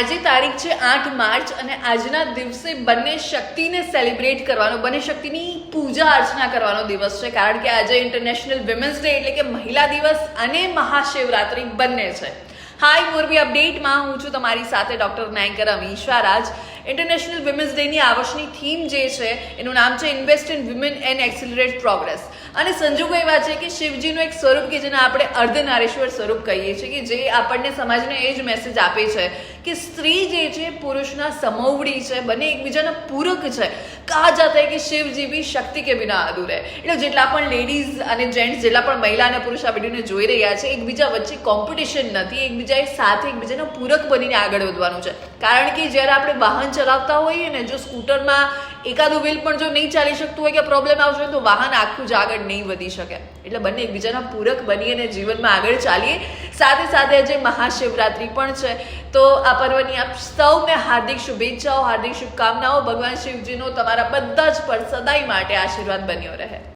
આજે તારીખ છે આઠ માર્ચ અને આજના દિવસે બંને શક્તિને સેલિબ્રેટ કરવાનો, બંને શક્તિની પૂજા અર્ચના કરવાનો દિવસ છે. કારણ કે આજે ઇન્ટરનેશનલ વિમેન્સ ડે એટલે કે મહિલા દિવસ અને મહાશિવરાત્રી બંને છે. હાય મોરબી અપડેટમાં હું છું તમારી સાથે doctor Nayakar Amisha Raj international women's ડેની આ વર્ષની થીમ જે છે, એનું નામ છે invest in women and accelerate progress અને સંજોગો એવા છે કે શિવજીનું એક સ્વરૂપ કે જેને આપણે અર્ધનારેશ્વર સ્વરૂપ કહીએ છીએ, કે જે આપણને સમાજને એ જ મેસેજ આપે છે કે સ્ત્રી જે છે પુરુષના સમોવડી છે, બંને એકબીજાના પૂરક છે. કહા જાતા કે શિવજી બી શક્તિ કે બિના અધૂરે એટલે જેટલા પણ લેડીઝ અને જેન્ટ્સ જેટલા પણ મહિલા અને પુરુષ આ વિડીયોને જોઈ રહ્યા છે એકબીજા વચ્ચે કોમ્પિટિશન નથી એકબીજાએ સાથે એકબીજાના પૂરક બનીને આગળ વધવાનું છે કારણ કે જ્યારે આપણે વાહન ચલાવતા હોઈએ ને જો સ્કૂટરમાં એકાદું વ્હીલ પણ જો નહીં ચાલી શકતું હોય કે પ્રોબ્લેમ આવશે તો વાહન આખું જ આગળ નહીં વધી શકે. એટલે બંને એકબીજાના પૂરક બની અને જીવનમાં આગળ ચાલીએ. સાથે સાથે આજે મહાશિવરાત્રિ પણ છે. તો આ પર્વની આપ સૌને હાર્દિક શુભેચ્છાઓ, હાર્દિક શુભકામનાઓ. ભગવાન શિવજીનો તમારા બધા જ પર સદાય માટે આશીર્વાદ બન્યો રહે.